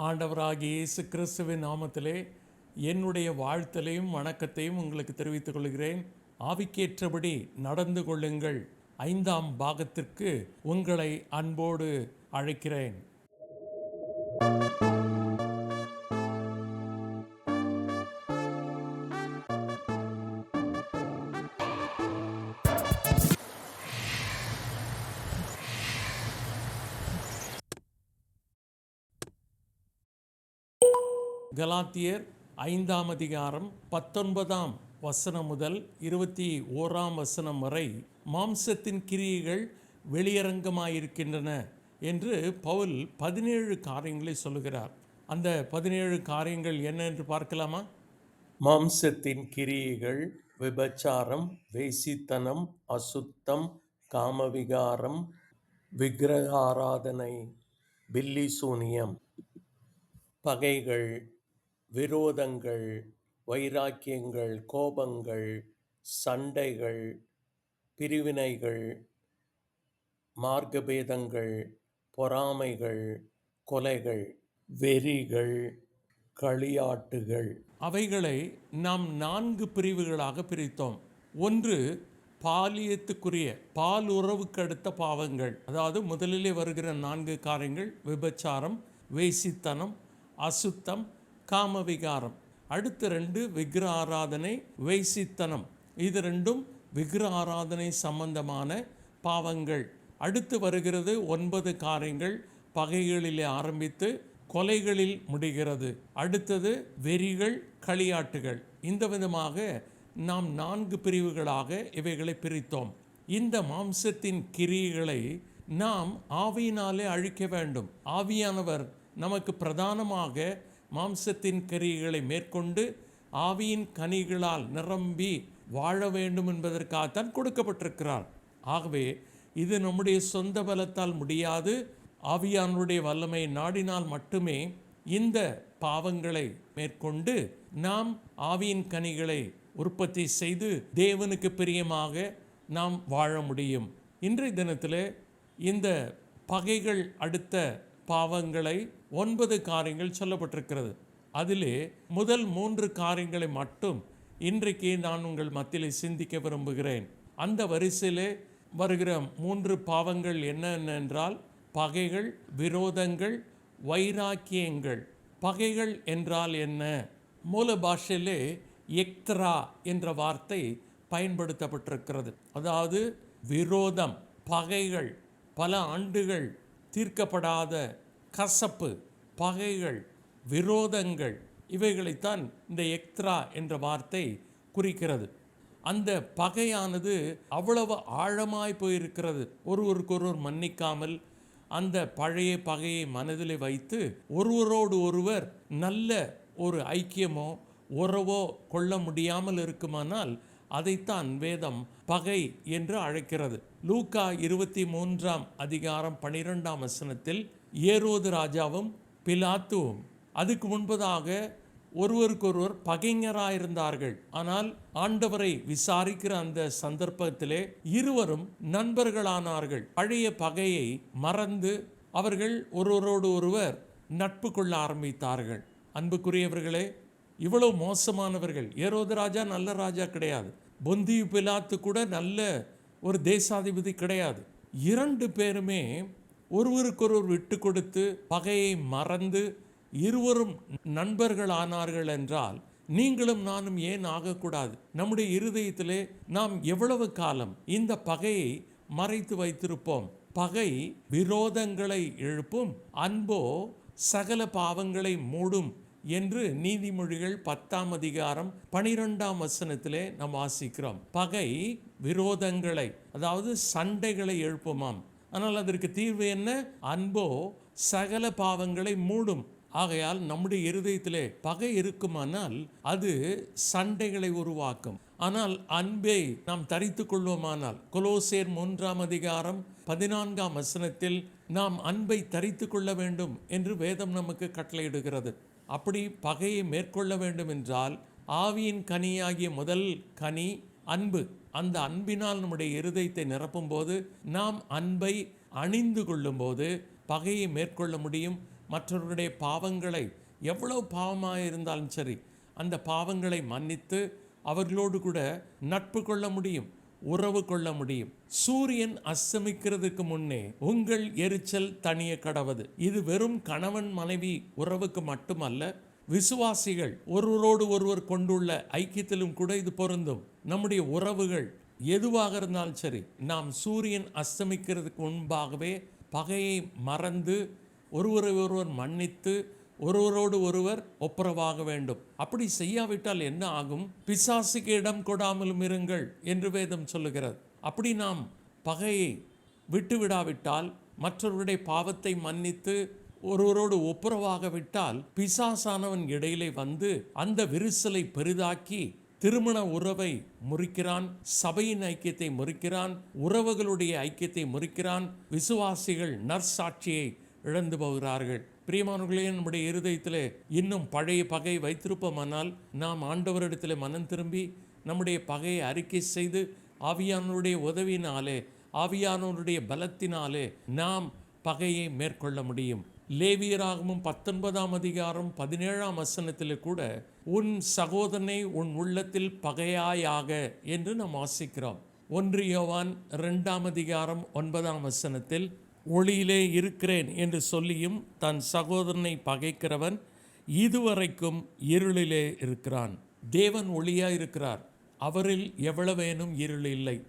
ஆண்டவராகிய இயேசு கிறிஸ்துவின் நாமத்திலே என்னுடைய வாழ்த்தலையும் வணக்கத்தையும் உங்களுக்கு தெரிவித்துக் கொள்கிறேன். ஆவிக்கேற்றபடி நடந்து கொள்ளுங்கள். ஐந்தாம் பாகத்திற்கு உங்களை அன்போடு அழைக்கிறேன். கலாத்தியர் ஐந்தாம் அதிகாரம் பத்தொன்பதாம் வசனம் முதல் இருபத்தி ஓராம் வசனம் வரை மாம்சத்தின் கிரியைகள் வெளியரங்கமாயிருக்கின்றன என்று பவுல் பதினேழு காரியங்களை சொல்லுகிறார். அந்த பதினேழு காரியங்கள் என்ன என்று பார்க்கலாமா? மாம்சத்தின் கிரியைகள் விபச்சாரம் வேசித்தனம் அசுத்தம் காமவிகாரம் விக்கிரகாராதனை பில்லி சூனியம் பகைகள் விரோதங்கள் வைராக்கியங்கள் கோபங்கள் சண்டைகள் பிரிவினைகள் மார்க்கபேதங்கள் பொறாமைகள் கொலைகள் வெறிகள் களியாட்டுகள். அவைகளை நாம் நான்கு பிரிவுகளாக பிரித்தோம். ஒன்று பாலியத்துக்குரிய பால் உறவுக்கு அடுத்த பாவங்கள். அதாவது முதலிலே வருகிற நான்கு காரியங்கள் விபச்சாரம் வேசித்தனம் அசுத்தம் காமவிகாரம். அடுத்த ரெண்டு விக்கிர ஆராதனை வேசித்தனம். இது ரெண்டும் விக்கிர ஆராதனை சம்பந்தமான பாவங்கள். அடுத்து வருகிறது ஒன்பது காரியங்கள் பகைகளிலே ஆரம்பித்து கொலைகளில் முடிகிறது. அடுத்தது வெறிகள் களியாட்டுகள். இந்த விதமாக நாம் நான்கு பிரிவுகளாக இவைகளை பிரித்தோம். இந்த மாம்சத்தின் கிரியைகளை நாம் ஆவியினாலே அழிக்க வேண்டும். ஆவியானவர் நமக்கு பிரதானமாக மாம்சத்தின் கிரியைகளை மேற்கொண்டு ஆவியின் கனிகளால் நிரம்பி வாழ வேண்டும் என்பதற்காகத்தான் கொடுக்கப்பட்டிருக்கிறார். ஆகவே இது நம்முடைய சொந்த பலத்தால் முடியாது. ஆவியானுடைய வல்லமை நாடினால் மட்டுமே இந்த பாவங்களை மேற்கொண்டு நாம் ஆவியின் கனிகளை உற்பத்தி செய்து தேவனுக்கு பிரியமாக நாம் வாழ முடியும். இன்றைய தினத்தில் இந்த பகைகள் அடுத்த பாவங்களை ஒன்பது காரியங்கள் சொல்லப்பட்டிருக்கிறது. அதிலே முதல் மூன்று காரியங்களை மட்டும் இன்றைக்கு நான் உங்கள் மத்தியில் சிந்திக்க விரும்புகிறேன். அந்த வரிசையிலே வருகிற மூன்று பாவங்கள் என்னென்ன என்றால் பகைகள் விரோதங்கள் வைராக்கியங்கள். பகைகள் என்றால் என்ன? மூல பாஷையிலே எக்த்ரா என்ற வார்த்தை பயன்படுத்தப்பட்டிருக்கிறது. அதாவது விரோதம் பகைகள் பல ஆண்டுகள் தீர்க்கப்படாத கசப்பு பகைகள் விரோதங்கள் இவைகளைத்தான் இந்த எக்த்ரா என்ற வார்த்தை குறிக்கிறது. அந்த பகையானது அவ்வளவு ஆழமாய் போயிருக்கிறது. ஒருவருக்கொருவர் மன்னிக்காமல் அந்த பழைய பகையை மனதில் வைத்து ஒருவரோடு ஒருவர் நல்ல ஒரு ஐக்கியமோ உறவோ கொள்ள முடியாமல் இருக்குமானால் அதைத்தான் வேதம் பகை என்று அழைக்கிறது. லூக்கா இருபத்தி மூன்றாம் அதிகாரம் பனிரெண்டாம் வசனத்தில் ஏரோது ராஜாவும் பிலாத்துவும் அதுக்கு முன்பதாக ஒருவருக்கொருவர் பகைஞராயிருந்தார்கள். ஆனால் ஆண்டவரை விசாரிக்கிற அந்த சந்தர்ப்பத்திலே இருவரும் நண்பர்களானார்கள். பழைய பகையை மறந்து அவர்கள் ஒருவரோடு ஒருவர் நட்பு கொள்ள ஆரம்பித்தார்கள். அன்புக்குரியவர்களே இவ்வளவு மோசமானவர்கள். ஏரோது ராஜா நல்ல ராஜா கிடையாது. பொந்தியு பிலாத்து கூட நல்ல ஒரு தேசாதிபதி கிடையாது. இரண்டு பேருமே ஒருவருக்கொருவர் விட்டு கொடுத்து பகையை மறந்து இருவரும் நண்பர்கள் ஆனார்கள் என்றால் நீங்களும் நானும் ஏன் ஆகக்கூடாது? நம்முடைய இருதயத்திலே நாம் எவ்வளவு காலம் இந்த பகையை மறைத்து வைத்திருப்போம்? பகை விரோதங்களை எழுப்பும் அன்போ சகல பாவங்களை மூடும் என்று நீதிமொழிகள் பத்தாம் அதிகாரம் பனிரெண்டாம் வசனத்திலே நாம் வாசிக்கிறோம். பகை விரோதங்களை அதாவது சண்டைகளை எழுப்புமாம். ஆனால் அதற்கு தீர்வு என்ன? அன்போ சகல பாவங்களை மூடும். ஆகையால் நம்முடைய இருதயத்திலே பகை இருக்குமானால் அது சண்டைகளை உருவாக்கும். ஆனால் அன்பை நாம் தரித்து கொள்வோமானால் கொலோசேர் மூன்றாம் அதிகாரம் பதினான்காம் வசனத்தில் நாம் அன்பை தரித்து கொள்ள வேண்டும் என்று வேதம் நமக்கு கட்டளையிடுகிறது. அப்படி பகையை மேற்கொள்ள வேண்டும் என்றால் ஆவியின் கனியாகிய முதல் கனி அன்பு. அந்த அன்பினால் நம்முடைய இருதயத்தை நிரப்பும்போது நாம் அன்பை அணிந்து கொள்ளும்போது பகையை மேற்கொள்ள முடியும். மற்றவர்களுடைய பாவங்களை எவ்வளவு பாவமாக இருந்தாலும் சரி அந்த பாவங்களை மன்னித்து அவர்களோடு கூட நட்பு கொள்ள முடியும். உறவு கொள்ள முடியும். சூரியன் அஸ்தமிக்கிறதுக்கு முன்னே உங்கள் எரிச்சல் தனிய கடவது. இது வெறும் கணவன் மனைவி உறவுக்கு மட்டுமல்ல விசுவாசிகள் ஒருவரோடு ஒருவர் கொண்டுள்ள ஐக்கியத்திலும் கூட இது பொருந்தும். நம்முடைய உறவுகள் எதுவாக இருந்தாலும் சரி நாம் சூரியன் அஸ்தமிக்கிறதுக்கு முன்பாகவே பகையை மறந்து ஒருவரை ஒருவர் மன்னித்து ஒருவரோடு ஒருவர் ஒப்புரவாக வேண்டும். அப்படி செய்யாவிட்டால் என்ன ஆகும்? பிசாசுக்கு இடம் கொடாமலும் இருங்கள் என்று வேதம் சொல்லுகிறது. அப்படி நாம் பகையை விட்டுவிடாவிட்டால் மற்றவருடைய பாவத்தை மன்னித்து ஒருவரோடு ஒப்புரவாக விட்டால் பிசாசானவன் இடையிலே வந்து அந்த விரிசலை பெரிதாக்கி திருமண உறவை முறிக்கிறான் சபையின் ஐக்கியத்தை முறிக்கிறான் உறவுகளுடைய ஐக்கியத்தை முறிக்கிறான் விசுவாசிகள் நற்சாட்சியை இழந்து போகிறார்கள். பிரியமானவர்களே நம்முடைய இருதயத்தில் இன்னும் பழைய பகை வைத்திருப்போமானால் நாம் ஆண்டவரிடத்தில் மனம் திரும்பி நம்முடைய பகையை அறிக்கை செய்து ஆவியானவருடைய உதவியினாலே ஆவியானவருடைய பலத்தினாலே நாம் பகையை மேற்கொள்ள முடியும். லேவியராகமும் பத்தொன்பதாம் அதிகாரம் பதினேழாம் வசனத்தில் கூட உன் சகோதரனை உன் உள்ளத்தில் பகையாயாக என்று நாம் வாசிக்கிறோம். ஒன்று யோவான் ரெண்டாம் அதிகாரம் ஒன்பதாம் வசனத்தில் ஒளியிலே இருக்கிறேன் என்று சொல்லியும் தன் சகோதரனை பகைக்கிறவன் இதுவரைக்கும் இருளிலே இருக்கிறான். தேவன் ஒளியாக இருக்கிறார். அவரில் எவ்வளவேனும் இருள் இல்லை.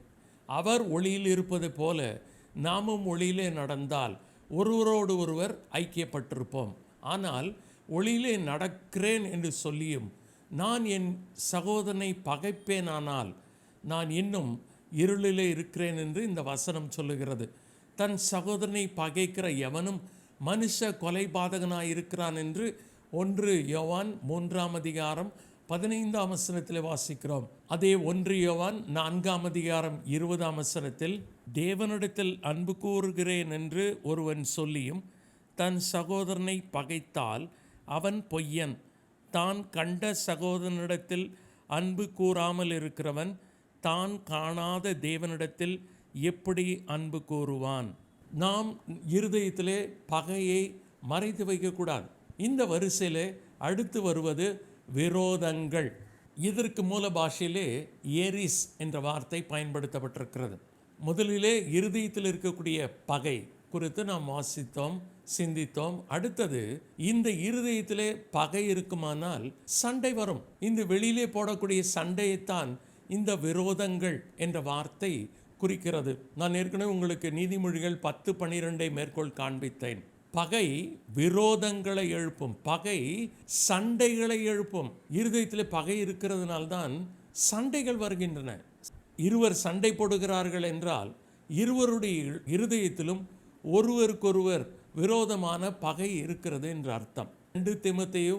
அவர் ஒளியில் இருப்பது போல நாமும் ஒளியிலே நடந்தால் ஒருவரோடு ஒருவர் ஐக்கியப்பட்டிருப்போம். ஆனால் ஒளியிலே நடக்கிறேன் என்று சொல்லியும் நான் என் சகோதரனை பகைப்பேனானால் நான் இன்னும் இருளிலே இருக்கிறேன் என்று இந்த வசனம் சொல்லுகிறது. தன் சகோதரனை பகைக்கிற எவனும் மனுஷ கொலைபாதகனாக இருக்கிறான் என்று ஒன்று யோவான் மூன்றாம் அதிகாரம் பதினைந்தாம் வசனத்தில் வாசிக்கிறோம். அதே ஒன்று யோவான் நான்காம் அதிகாரம் இருபதாம் வசனத்தில் தேவனிடத்தில் அன்பு கூறுகிறேன் என்று ஒருவன் சொல்லியும் தன் சகோதரனை பகைத்தால் அவன் பொய்யன். தான் கண்ட சகோதரனிடத்தில் அன்பு கூறாமல் இருக்கிறவன் தான் காணாத தேவனிடத்தில் எப்படி அன்பு கூறுவான்? நாம் இருதயத்திலே பகையை மறைத்து வைக்கக்கூடாது. இந்த வரிசையிலே அடுத்து வருவது விரோதங்கள். இதற்கு மூல பாஷையிலே ஏரிஸ் என்ற வார்த்தை பயன்படுத்தப்பட்டிருக்கிறது. முதலிலே இருதயத்தில் இருக்கக்கூடிய பகை குறித்து நாம் வாசித்தோம் சிந்தித்தோம். அடுத்தது இந்த இருதயத்திலே பகை இருக்குமானால் சண்டை வரும். இந்த வெளியிலே போடக்கூடிய சண்டையைத்தான் இந்த விரோதங்கள் என்ற வார்த்தை குறிக்கிறது. நான் ஏற்கனவே உங்களுக்கு நீதிமொழிகள் பத்து பனிரெண்டை மேற்கோள் காண்பித்தேன். பகை விரோதங்களை எழுப்பும் பகை சண்டைகளை எழுப்பும். இருதயத்தில் பகை இருக்கிறதுனால்தான் சண்டைகள் வருகின்றன. இருவர் சண்டை போடுகிறார்கள் என்றால் இருவருடைய இருதயத்திலும் ஒருவருக்கொருவர் விரோதமான பகை இருக்கிறது என்று அர்த்தம். ரெண்டு திமுத்தையோ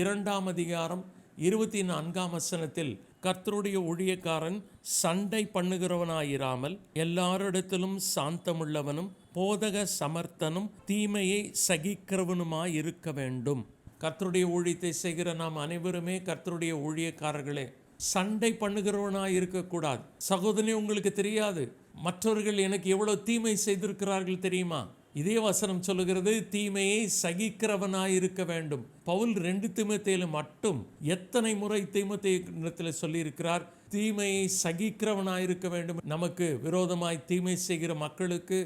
இரண்டாம் அதிகாரம் இருபத்தி நான்காம் வசனத்தில் கர்த்தருடைய ஊழியக்காரன் சண்டை பண்ணுகிறவனாயிராமல் எல்லாரிடத்திலும் சாந்தமுள்ளவனும் போதக சமர்த்தனும் தீமையை சகிக்கிறவனுமாய் இருக்க வேண்டும். கர்த்தருடைய ஊழியத்தை செய்கிற நாம் அனைவருமே கர்த்தருடைய ஊழியக்காரர்களே. சண்டை பண்ணுகிறவனாய் இருக்கக்கூடாது சகோதரனே உங்களுக்கு தெரியாது. மற்றவர்கள் எனக்கு எவ்வளோ தீமை செய்திருக்கிறார்கள் தெரியுமா? இதே வசனம் சொல்லுகிறது தீமையை சகிக்கிறவனாயிருக்க வேண்டும். பவுல் ரெண்டு தீமத்தையில மட்டும் எத்தனை முறை தீமத்தையில் சொல்லியிருக்கிறார் தீமையை சகிக்கிறவனாயிருக்க வேண்டும். நமக்கு விரோதமாய் தீமை செய்கிற மக்களுக்கு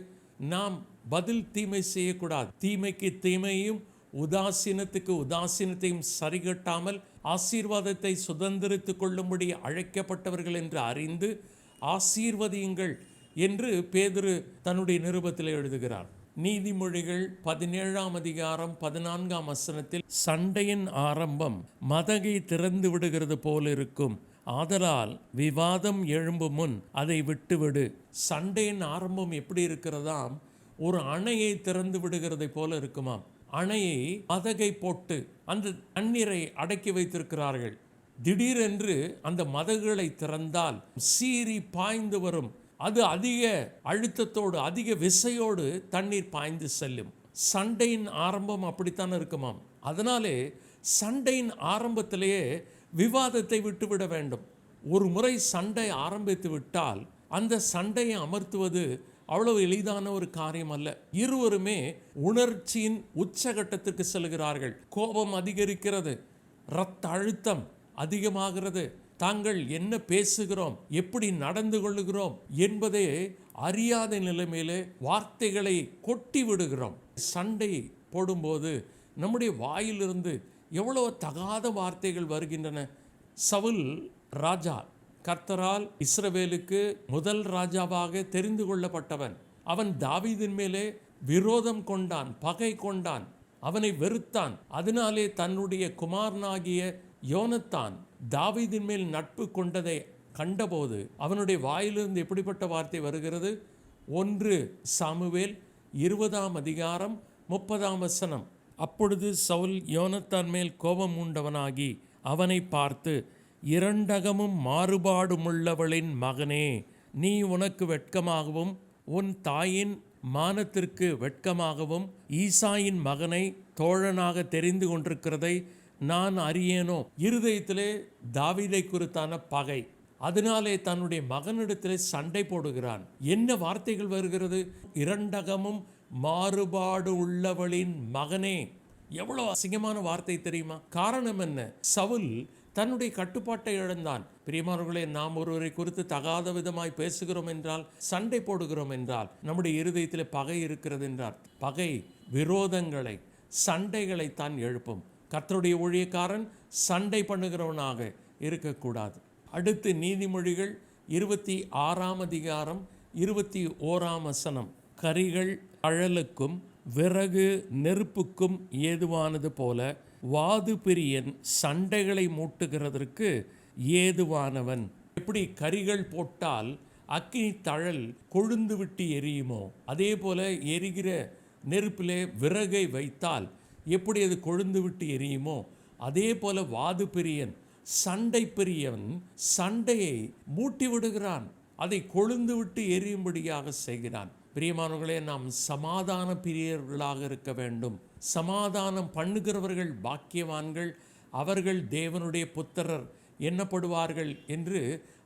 நாம் பதில் தீமை செய்யக்கூடாது. தீமைக்கு தீமையும் உதாசீனத்துக்கு உதாசீனத்தையும் சரிகட்டாமல் ஆசீர்வாதத்தை சுதந்திரித்துக் கொள்ளும்படி அழைக்கப்பட்டவர்கள் என்று அறிந்து ஆசீர்வதியுங்கள் என்று பேதுரு தன்னுடைய நிருபத்தில் எழுதுகிறார். நீதிமொழிகள் பதினேழாம் அதிகாரம் பதினான்காம் வசனத்தில் சண்டையின் ஆரம்பம் மதகை திறந்து விடுகிறது போல் இருக்கும். ஆதலால் விவாதம் எழும்பும் முன் அதை விட்டுவிடு. சண்டையின் ஆரம்பம் எப்படி இருக்கிறதாம்? ஒரு அணையை திறந்து விடுகிறதை போல இருக்குமாம். அணையை மதகை போட்டு அந்த தண்ணீரை அடக்கி வைத்திருக்கிறார்கள். திடீரென்று அந்த மதகுகளை திறந்தால் சீறி பாய்ந்து வரும். அது அதிக அழுத்தத்தோடு அதிக விசையோடு தண்ணீர் பாய்ந்து செல்லும். சண்டையின் ஆரம்பம் அப்படித்தான் இருக்குமாம்? அதனாலே சண்டையின் ஆரம்பத்திலேயே விவாதத்தை விட்டுவிட வேண்டும். ஒரு முறை சண்டை ஆரம்பித்து விட்டால் அந்த சண்டையை அமர்த்துவது அவ்வளவு எளிதான ஒரு காரியம் அல்ல. இருவருமே உணர்ச்சியின் உச்சகட்டத்திற்கு செல்கிறார்கள். கோபம் அதிகரிக்கிறது. இரத்த அழுத்தம் அதிகமாகிறது. தாங்கள் என்ன பேசுகிறோம் எப்படி நடந்து கொள்ளுகிறோம் என்பதே அறியாத நிலைமையிலே வார்த்தைகளை கொட்டி விடுகிறோம். சண்டை போடும்போது நம்முடைய வாயிலிருந்து எவ்வளவு தகாத வார்த்தைகள் வருகின்றன. சவுல் ராஜா கர்த்தரால் இஸ்ரவேலுக்கு முதல் ராஜாவாக தெரிந்து கொள்ளப்பட்டவன். அவன் தாவீதின் மேலே விரோதம் கொண்டான் பகை கொண்டான் அவனை வெறுத்தான். அதனாலே தன்னுடைய குமாரனாகிய யோனத்தான் தாவீதின் மேல் நட்பு கொண்டதை கண்டபோது அவனுடைய வாயிலிருந்து எப்படிப்பட்ட வார்த்தை வருகிறது? ஒன்று சாமுவேல் இருபதாம் அதிகாரம் முப்பதாம் வசனம். அப்பொழுது சவுல் யோனத்தான் மேல் கோபம் உண்டவனாகி அவனை பார்த்து இரண்டகமும் மாறுபாடுமுள்ளவளின் மகனே நீ உனக்கு வெட்கமாகவும் உன் தாயின் மானத்திற்கு வெட்கமாகவும் ஈசாயின் மகனை தோழனாக தெரிந்து கொண்டிருக்கிறதை நான் அறியேனோ? இருதயத்திலே தாவிதை குறித்தான பகை. அதனாலே தன்னுடைய மகனிடத்திலே சண்டை போடுகிறான். என்ன வார்த்தைகள் வருகிறது? இரண்டகமும் மாறுபாடு உள்ளவளின் மகனே. எவ்வளவு அசிங்கமான வார்த்தை தெரியுமா? காரணம் என்ன? சவுல் தன்னுடைய கட்டுப்பாட்டை இழந்தான். பிரியமானவர்களே நாம் ஒருவரை குறித்து தகாத விதமாய் பேசுகிறோம் என்றால் சண்டை போடுகிறோம் என்றால் நம்முடைய இருதயத்தில் பகை இருக்கிறது என்றால் பகை விரோதங்களை சண்டைகளை தான் எழுப்பும். கர்த்தருடைய ஊழியக்காரன் சண்டை பண்ணுகிறவனாக இருக்கக்கூடாது. அடுத்து நீதிமொழிகள் இருபத்தி ஆறாம் அதிகாரம் இருபத்தி ஓராம் வசனம். கரிகள் அழலுக்கும் விறகு நெருப்புக்கும் ஏதுவானது போல வாது பிரியன் சண்டைகளை மூட்டுகிறதற்கு ஏதுவானவன். எப்படி கரிகள் போட்டால் அக்கினி தழல் கொழுந்து விட்டு எரியுமோ அதே போல எரிகிற நெருப்பிலே விறகை வைத்தால் எப்படி அது கொழுந்து விட்டு எரியுமோ அதே போல வாது பிரியன் சண்டை பிரியன் சண்டையை மூட்டி விடுகிறான். அதை கொழுந்து விட்டு எரியும்படியாக செய்கிறான். பிரியமானவர்களே நாம் சமாதான பிரியர்களாக இருக்க வேண்டும். சமாதானம் பண்ணுகிறவர்கள் பாக்கியவான்கள். அவர்கள் தேவனுடைய புத்திரர். எண்ணப்படுவார்கள் என்று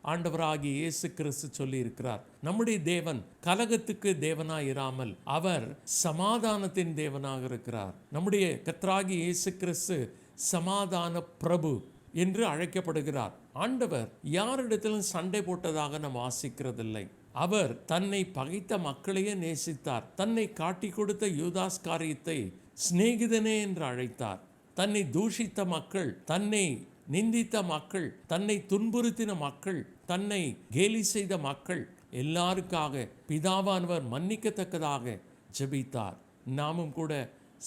ஆண்டவராகி இயேசு கிறிஸ்து சொல்லியிருக்கிறார். நம்முடைய தேவன் கலகத்துக்கு தேவனாய் இராமல் அவர் சமாதானத்தின் தேவனாக இருக்கிறார். நம்முடைய கத்ராகி இயேசு கிறிஸ்து சமாதான பிரபு என்று அழைக்கப்படுகிறார். ஆண்டவர் யாரிடத்திலும் சண்டை போட்டதாக நாம் வாசிக்கிறதில்லை. அவர் தன்னை பகைத்த மக்களையே நேசித்தார். தன்னை காட்டி கொடுத்த யூதாஸ் காரியத்தை சிநேகிதனே என்று அழைத்தார். தன்னை தூஷித்த மக்கள் தன்னை நிந்தித்த மக்கள் தன்னை துன்புறுத்தின மக்கள் தன்னை கேலி செய்த மக்கள் எல்லாருக்காக பிதாவானவர் மன்னிக்கத்தக்கதாக ஜெபித்தார். நாமும் கூட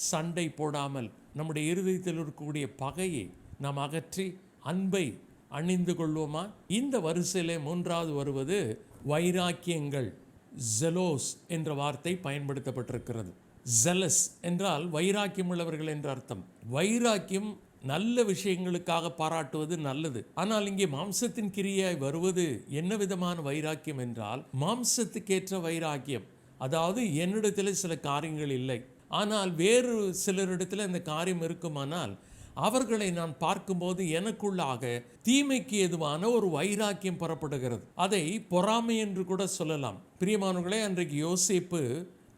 சண்டை போடாமல் நம்முடைய இருதயத்தில் இருக்கக்கூடிய பகையை நாம் அகற்றி அன்பை அணிந்து கொள்வோமா? இந்த வரிசையிலே மூன்றாவது வருவது வைராக்கியங்கள் ஜெலோஸ் என்ற வார்த்தை பயன்படுத்தப்பட்டிருக்கிறது. ஜெலஸ் என்றால் வைராக்கியம் உள்ளவர்கள் என்ற அர்த்தம். வைராக்கியம் நல்ல விஷயங்களுக்காக பாராட்டுவது நல்லது. ஆனால் இங்கே மாம்சத்தின் கிரியாய் வருவது என்ன விதமான வைராக்கியம் என்றால் மாம்சத்துக்கேற்ற வைராக்கியம். அதாவது என்னிடத்தில் சில காரியங்கள் இல்லை. ஆனால் வேறு சிலரிடத்தில் இந்த காரியம் இருக்குமானால் அவர்களை நான் பார்க்கும்போது எனக்குள்ளாக தீமைக்கு எதுவான ஒரு வைராக்கியம் புறப்படுகிறது. அதை பொறாமை என்று கூட சொல்லலாம். பிரியமானவர்களே அன்றைக்கு யோசிப்பு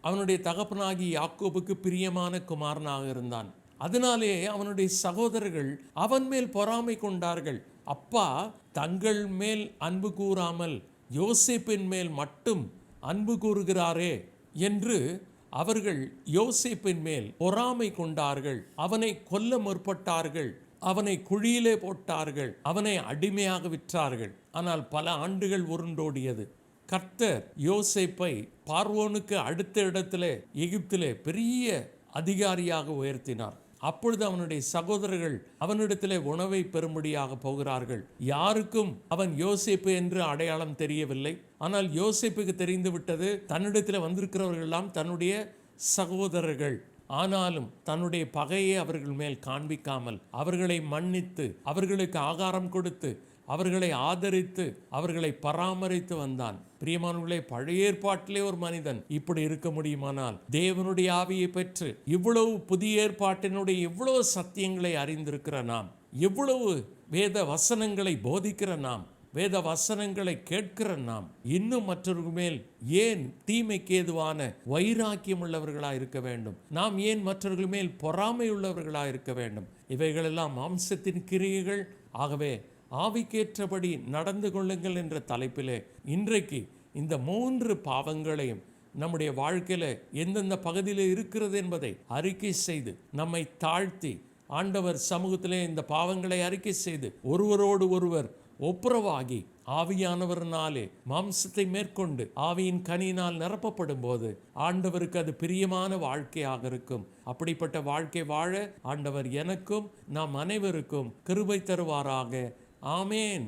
அவனுடைய தகப்பனாகி யாக்கோபுக்கு பிரியமான குமாரனாக இருந்தான். அதனாலே அவனுடைய சகோதரர்கள் அவன் மேல் பொறாமை கொண்டார்கள். அப்பா தங்கள் மேல் அன்பு கூறாமல் யோசேப்பின் மேல் மட்டும் அன்பு கூறுகிறாரே என்று அவர்கள் யோசேப்பின் மேல் பொறாமை கொண்டார்கள். அவனை கொல்ல முற்பட்டார்கள். அவனை குழியிலே போட்டார்கள். அவனை அடிமையாக விற்றார்கள். ஆனால் பல ஆண்டுகள் உருண்டோடியது. கர்த்தர் யோசேப்பை பார்வோனுக்கு அடுத்த இடத்திலே எகிப்திலே பெரிய அதிகாரியாக உயர்த்தினார். அப்பொழுது அவனுடைய சகோதரர்கள் அவனிடத்திலே உணவை பெறும்படியாக போகிறார்கள். யாருக்கும் அவன் யோசிப்பு என்று அடையாளம் தெரியவில்லை. ஆனால் யோசிப்புக்கு தெரிந்துவிட்டது தன்னிடத்தில் வந்திருக்கிறவர்கள் எல்லாம் தன்னுடைய சகோதரர்கள். ஆனாலும் தன்னுடைய பகையை அவர்கள் மேல் காண்பிக்காமல் அவர்களை மன்னித்து அவர்களுக்கு ஆகாரம் கொடுத்து அவர்களை ஆதரித்து அவர்களை பராமரித்து வந்தான். பிரியமானவர்களே பழைய ஏற்பாட்டிலே ஒரு மனிதன் இப்படி இருக்க முடியுமானால் தேவனுடைய ஆவியை பெற்று இவ்வளவு புதிய ஏற்பாட்டினுடைய இவ்வளவு சத்தியங்களை அறிந்திருக்கிற நாம் எவ்வளவு வேத வசனங்களை போதிக்கிற நாம் வேத வசனங்களை கேட்கிற நாம் இன்னும் மற்றவர்கள் மேல் ஏன் தீமைக்கு ஏதுவான வைராக்கியம் உள்ளவர்களாக இருக்க வேண்டும்? நாம் ஏன் மற்றவர்கள் மேல் பொறாமை உள்ளவர்களாக இருக்க வேண்டும்? இவைகளெல்லாம் மாம்சத்தின் கிரியைகள். ஆகவே ஆவிக்கேற்றபடி நடந்து கொள்ளுங்கள் என்ற தலைப்பிலே இன்றைக்கு இந்த மூன்று பாவங்களையும் நம்முடைய வாழ்க்கையில் எந்தெந்த பகுதியில் இருக்கிறது என்பதை அறிக்கை செய்து நம்மை தாழ்த்தி ஆண்டவர் சமூகத்திலே இந்த பாவங்களை அறிக்கை செய்து ஒருவரோடு ஒருவர் ஒப்புரவாகி ஆவியானவர்னாலே மாம்சத்தை மேற்கொண்டு ஆவியின் கனியினால் நிரப்பப்படும் போது ஆண்டவருக்கு அது பிரியமான வாழ்க்கையாக இருக்கும். அப்படிப்பட்ட வாழ்க்கை வாழ ஆண்டவர் எனக்கும் நாம் அனைவருக்கும் கிருபை தருவாராக. ஆமேன்.